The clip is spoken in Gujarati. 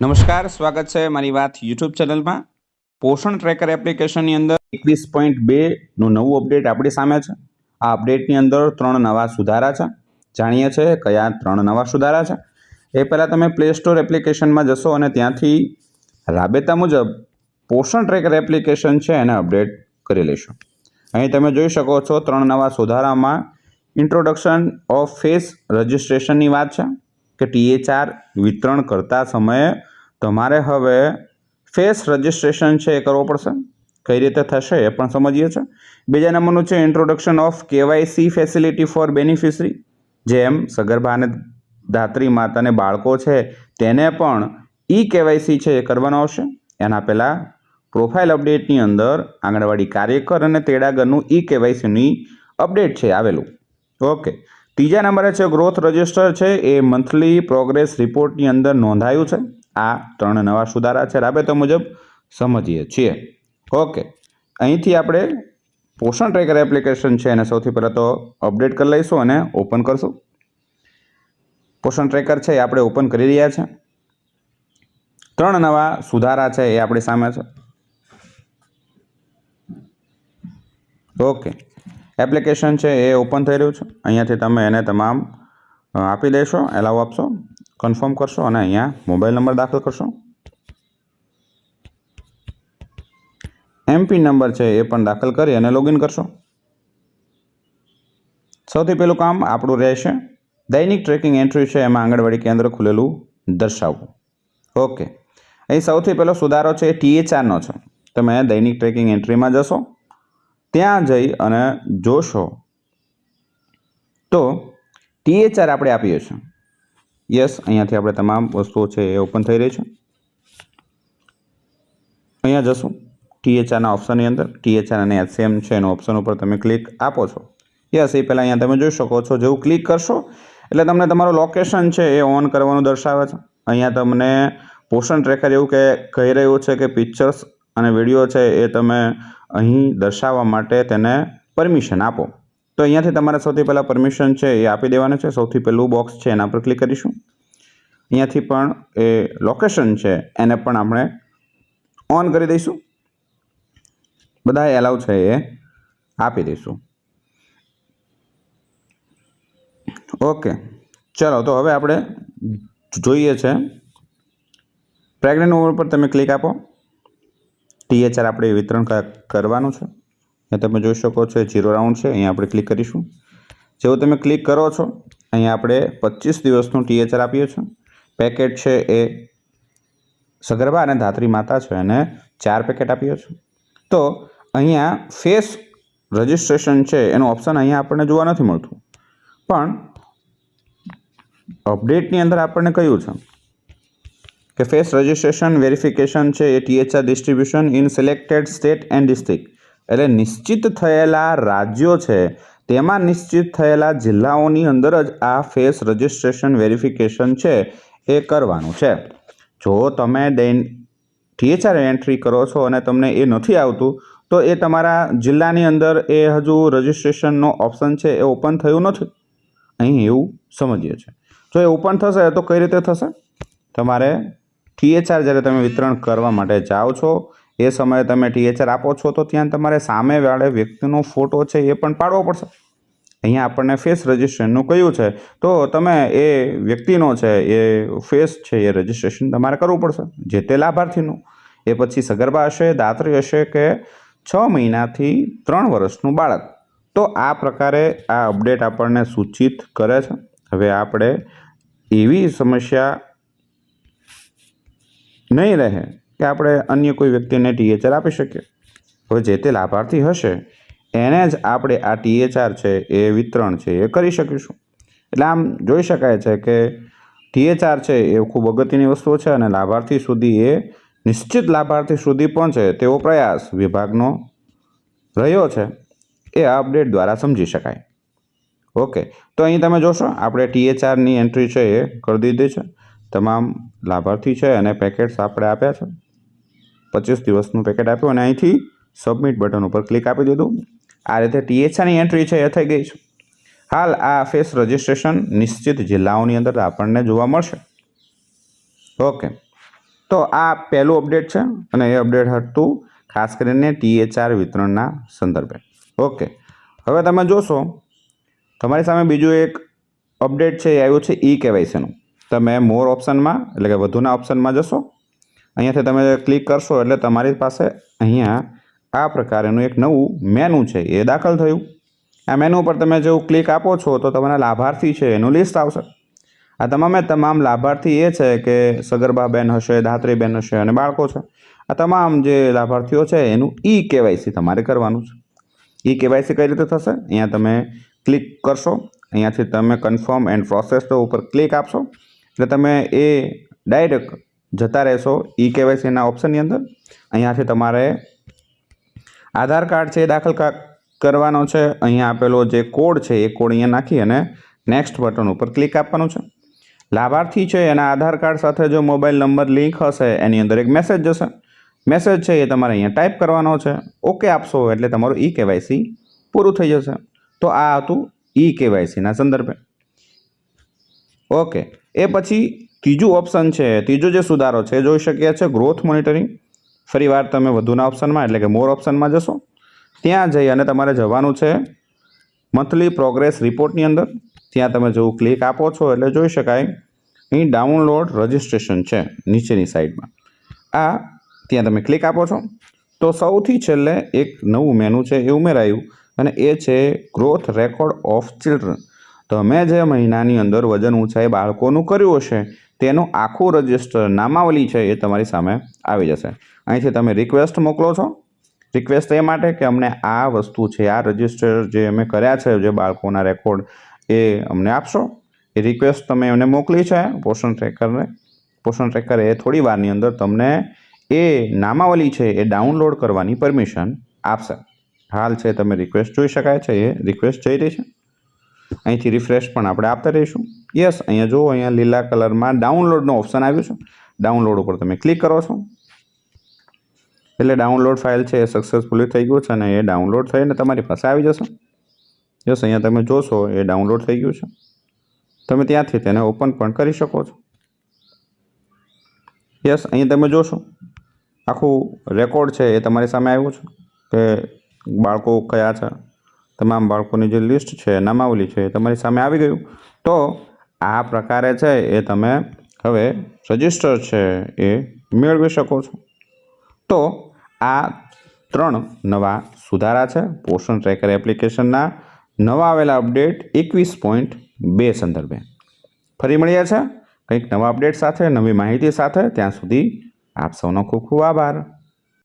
નમસ્કાર, સ્વાગત છે મારી વાત યુટ્યુબ ચેનલમાં. પોષણ ટ્રેકર એપ્લિકેશનની અંદર એકવીસ પોઈન્ટ બેનું નવું અપડેટ આપણી સામે છે. આ અપડેટની અંદર ત્રણ નવા સુધારા છે. જાણીએ છીએ કયા ત્રણ નવા સુધારા છે. એ પહેલાં તમે પ્લે સ્ટોર એપ્લિકેશનમાં જશો અને ત્યાંથી રાબેતા મુજબ પોષણ ટ્રેકર એપ્લિકેશન છે એને અપડેટ કરી લેશો અહીં તમે જોઈ શકો છો ત્રણ નવા સુધારામાં ઇન્ટ્રોડક્શન ઓફ ફેસ રજિસ્ટ્રેશનની વાત છે. કે ટીએચઆર વિતરણ કરતા સમયે તમારે હવે ફેસ રજિસ્ટ્રેશન છે એ કરવો પડશે. કઈ રીતે થશે એ પણ સમજીએ છીએ. બીજા નંબરનું છે introduction of KYC facility for beneficiary જેમ સગર્ભા અને ધાત્રી માતાને બાળકો છે તેને પણ ઈ કેવાયસી છે એ કરવાનો આવશે. એના પહેલાં પ્રોફાઇલ અપડેટની અંદર આંગણવાડી કાર્યકર અને તેડાગરનું ઈ કેવાયસીની અપડેટ છે આવેલું. ઓકે. ત્રીજા નંબરે છે ગ્રોથ રજિસ્ટર છે, એ મંથલી પ્રોગ્રેસ રિપોર્ટની અંદર નોંધાયું છે. આ ત્રણ નવા સુધારા છે, રાબેતો મુજબ સમજીએ છીએ. ઓકે, અહીંથી આપણે પોષણ ટ્રેકર એપ્લિકેશન છે, એને સૌથી પહેલાં તો અપડેટ કરી લઈશું અને ઓપન કરશું. પોષણ ટ્રેકર છે, એ આપણે ઓપન કરી રહ્યા છે. ત્રણ નવા સુધારા છે, એ આપણી સામે છે. ઓકે એપ્લિકેશન છે એ ઓપન થઈ રહ્યું છે. અહીંયાથી તમે એને તમામ આપી દેશો એલાવ આપશો, કન્ફર્મ કરશો અને અહીંયા મોબાઈલ નંબર દાખલ કરશો. એમપી નંબર છે એ પણ દાખલ કરી અને લોગિન કરશો. સૌથી પહેલું કામ આપણું રહેશે. દૈનિક ટ્રેકિંગ એન્ટ્રી છે એમાં આંગણવાડી કેન્દ્ર ખુલેલું દર્શાવવું. ઓકે. અહીં સૌથી પહેલો સુધારો છે એ ટીએચઆરનો છે. તમે દૈનિક ટ્રેકિંગ એન્ટ્રીમાં જશો. ત્યાં જઈ અને જોશો. તો ટીએચઆર આપણે આપીએ છીએ. યસ, અહીંયાથી આપણે તમામ વસ્તુઓ છે એ ઓપન થઈ રહી છે. અહીંયા જશું, ટીએચઆરના ઓપ્શનની અંદર, ટીએચઆર અને એચસીએમ છે એનો ઓપ્શન ઉપર તમે ક્લિક આપો છો. યસ, એ પહેલાં અહીંયા તમે જોઈ શકો છો, જેવું ક્લિક કરશો, એટલે તમને તમારું લોકેશન છે એ ઓન કરવાનું દર્શાવે છે. અહીંયા તમને પોષણ ટ્રેકર એવું કે કહી રહ્યું છે કે પિક્ચર્સ અને વીડિયો છે એ તમે અહીં દર્શાવવા માટે તેને પરમિશન આપો. તો અહીંયાથી તમારે સૌથી પહેલાં પરમિશન છે એ આપી દેવાનું છે. સૌથી પહેલું બોક્સ છે એના પર ક્લિક કરીશું. અહીંયાથી પણ એ લોકેશન છે એને પણ આપણે ઓન કરી દઈશું. બધા એલાવ છે એ આપી દઈશું. ઓકે, ચલો તો હવે આપણે જોઈએ છે. પ્રેગ્નન્ટ ઓવર પર તમે ક્લિક આપો. ટીએચઆર આપણે વિતરણ કરવાનું છે. અહીંયા તમે જોઈ શકો છો જીરો રાઉન્ડ છે, અહીંયા આપણે ક્લિક કરીશું. જેવું તમે ક્લિક કરો છો, અહીંયા આપણે પચીસ દિવસનું ટીએચઆર આપીએ છીએ. પેકેટ છે એ સગર્ભા અને ધાત્રી માતા છે, અને ચાર પેકેટ આપીએ છીએ. તો અહીંયા ફેસ રજિસ્ટ્રેશન છે, એનું ઓપ્શન અહીંયા આપણને જોવા નથી મળતું. પણ અપડેટની અંદર આપણને કહ્યું છે કે ફેસ રજિસ્ટ્રેશન વેરિફિકેશન છે એ THR distribution in selected state and district એટલે નિશ્ચિત થયેલા રાજ્યો છે, તેમાં નિશ્ચિત થયેલા જિલ્લાઓની અંદર જ આ ફેસ રજિસ્ટ્રેશન વેરિફિકેશન છે એ કરવાનું છે. જો તમે ડેન ટીએચઆર એન્ટ્રી કરો છો અને તમને એ નથી આવતું, તો એ તમારા જિલ્લાની અંદર એ હજુ રજિસ્ટ્રેશનનો ઓપ્શન છે એ ઓપન થયું નથી. અહીં એવું સમજીએ છીએ. જો એ ઓપન થશે તો કઈ રીતે થશે? તમારે ટીએચઆર જ્યારે તમે વિતરણ કરવા માટે જાઓ છો, એ સમયે તમે ટીએચઆર આપો છો, તો ત્યાં તમારે સામેવાળે વ્યક્તિનો ફોટો છે એ પણ પાડવો પડશે. અહીંયા આપણને ફેસ રજિસ્ટ્રેશનનું કહ્યું છે, તો તમે એ વ્યક્તિનો છે, એ ફેસ છે, એ રજિસ્ટ્રેશન તમારે કરવું પડશે, જે તે લાભાર્થીનું. એ પછી સગર્ભા હશે, દાત્રી હશે કે છ મહિનાથી ત્રણ વર્ષનું બાળક. તો આ પ્રકારે આ અપડેટ આપણને સૂચિત કરે છે. હવે આપણે એવી સમસ્યા નહીં રહે કે આપણે અન્ય કોઈ વ્યક્તિને ટીએચઆર આપી શકીએ. હવે જે તે લાભાર્થી હશે, એને જ આપણે આ ટીએચઆર છે એ વિતરણ છે એ કરી શકીશું. એટલે આમ જોઈ શકાય છે કે ટીએચઆર છે એ ખૂબ અગત્યની વસ્તુ છે અને લાભાર્થી સુધી એ નિશ્ચિત લાભાર્થી સુધી પહોંચે તેવો પ્રયાસ વિભાગનો રહ્યો છે એ આ અપડેટ દ્વારા સમજી શકાય. ઓકે, તો અહીં તમે જોશો, આપણે ટીએચઆરની એન્ટ્રી છે એ કરી દીધી છે. તમામ લાભાર્થી છે અને પેકેટ્સ આપણે આપ્યા છે. પચીસ દિવસનું પેકેટ આપ્યું અને અહીંથી સબમિટ બટન ઉપર ક્લિક આપી દીધું. આ રીતે ટીએચઆની એન્ટ્રી છે, એ થઈ ગઈ છે. હાલ આ ફેસ રજિસ્ટ્રેશન નિશ્ચિત જિલ્લાઓની અંદર આપણને જોવા મળશે. ઓકે તો આ પહેલું અપડેટ છે અને એ અપડેટ હતું ખાસ કરીને ટીએચઆર વિતરણના સંદર્ભે. ઓકે હવે તમે જોશો. તમારી સામે બીજું એક અપડેટ છે, એ આવ્યું છે ઈ કેવાયસીનું. તમે મોર ઓપ્શનમાં એટલે કે વધુના ઓપ્શનમાં જશો. અહીંયાથી તમે ક્લિક કરશો એટલે તમારી પાસે અહીંયા આ પ્રકારનું એક નવું મેનુ છે, એ દાખલ થયું. આ મેનુ ઉપર તમે જેવું ક્લિક આપો છો તો તમારા લાભાર્થી છે, એનું લિસ્ટ આવશે. આ તમામે તમામ લાભાર્થી એ છે કે સગર્ભા બેન હશે ધાત્રી બેન હશે અને બાળકો છે. આ તમામ જે લાભાર્થીઓ છે, એનું ઈ કેવાયસી તમારે કરવાનું છે. ઈ કેવાયસી કઈ રીતે થશે? અહીંયા તમે ક્લિક કરશો. અહીંયાથી તમે કન્ફર્મ એન્ડ પ્રોસેસ ઉપર ક્લિક આપશો. એટલે તમે એ ડાયરેક્ટ જતા રહેશો ઈ કેવાયસીના ઓપ્શનની અંદર. અહીંયાથી તમારે આધાર કાર્ડ છે એ દાખલ કરવાનો છે. અહીંયા આપેલો જે કોડ છે એ કોડ અહીંયા નાખી અને નેક્સ્ટ બટન ઉપર ક્લિક આપવાનું છે. લાભાર્થી છે એના આધાર કાર્ડ સાથે જો મોબાઈલ નંબર લિંક હશે એની અંદર એક મેસેજ જશે. મેસેજ છે એ તમારે અહીંયા ટાઈપ કરવાનો છે. ઓકે આપશો એટલે તમારું ઈ કેવાયસી પૂરું થઈ જશે. તો આ હતું ઈ કેવાયસીના સંદર્ભે. ઓકે એ પછી ત્રીજું ઓપ્શન છે, ત્રીજો જે સુધારો છે જોઈ શકીએ છે ગ્રોથ મોનિટરિંગ ફરીવાર તમે વધુના ઓપ્શનમાં એટલે કે મોર ઓપ્શનમાં જશો. ત્યાં જઈ અને તમારે જવાનું છે મંથલી પ્રોગ્રેસ રિપોર્ટની અંદર. ત્યાં તમે જેવું ક્લિક આપો છો, એટલે જોઈ શકાય. અહીં ડાઉનલોડ રજિસ્ટ્રેશન છે, નીચેની સાઈડમાં આ ત્યાં તમે ક્લિક આપો છો. તો સૌથી છેલ્લે એક નવું મેનુ છે, એ ઉમેરાયું. અને એ છે ગ્રોથ રેકોર્ડ ઓફ ચિલ્ડ્રન તમે જે મહિનાની અંદર વજન ઊંચાઈ બાળકોનું કર્યું હશે, તેનું આખું રજિસ્ટર નામાવલી છે એ તમારી સામે આવી જશે. અહીંથી તમે રિક્વેસ્ટ મોકલો છો. રિક્વેસ્ટ એ માટે કે અમને આ વસ્તુ છે, આ રજિસ્ટર જે અમે કર્યા છે, જે બાળકોના રેકોર્ડ એ અમને આપશો. એ રિક્વેસ્ટ તમે એમને મોકલી છે પોષણ ટ્રેકરને પોષણ ટ્રેકર એ થોડી વારની અંદર તમને એ નામાવલી છે એ ડાઉનલોડ કરવાની પરમિશન આપશે. હાલ છે, તમે રિક્વેસ્ટ જોઈ શકાય છે, એ રિક્વેસ્ટ જઈ રહી છે. અહીંથી રિફ્રેશ પણ આપણે આપતા રહીશું. યસ અહીંયા જુઓ, અહીંયા લીલા કલરમાં ડાઉનલોડનો ઓપ્શન આવ્યું છે. ડાઉનલોડ ઉપર તમે ક્લિક કરો છો. એટલે ડાઉનલોડ ફાઇલ છે એ સક્સેસફુલી થઈ ગયું છે અને એ ડાઉનલોડ થઈને તમારી પાસે આવી જશે. યસ અહીંયા તમે જોશો, એ ડાઉનલોડ થઈ ગયું છે. તમે ત્યાંથી તેને ઓપન પણ કરી શકો છો. યસ અહીં તમે જોશો, આખું રેકોર્ડ છે એ તમારી સામે આવ્યું છે કે બાળકો કયા છે તમામ બાળકોની જે લિસ્ટ છે, નામાવલી છે તમારી સામે આવી ગયું. તો આ પ્રકારે છે એ તમે હવે રજિસ્ટર છે એ મેળવી શકો છો. તો આ ત્રણ નવા સુધારા છે. પોષણ ટ્રેકર એપ્લિકેશનના નવા આવેલા અપડેટ એકવીસ પોઈન્ટ બે સંદર્ભે. ફરી મળ્યા છે કંઈક નવા અપડેટ સાથે, નવી માહિતી સાથે. ત્યાં સુધી આપ સૌનો ખૂબ ખૂબ આભાર.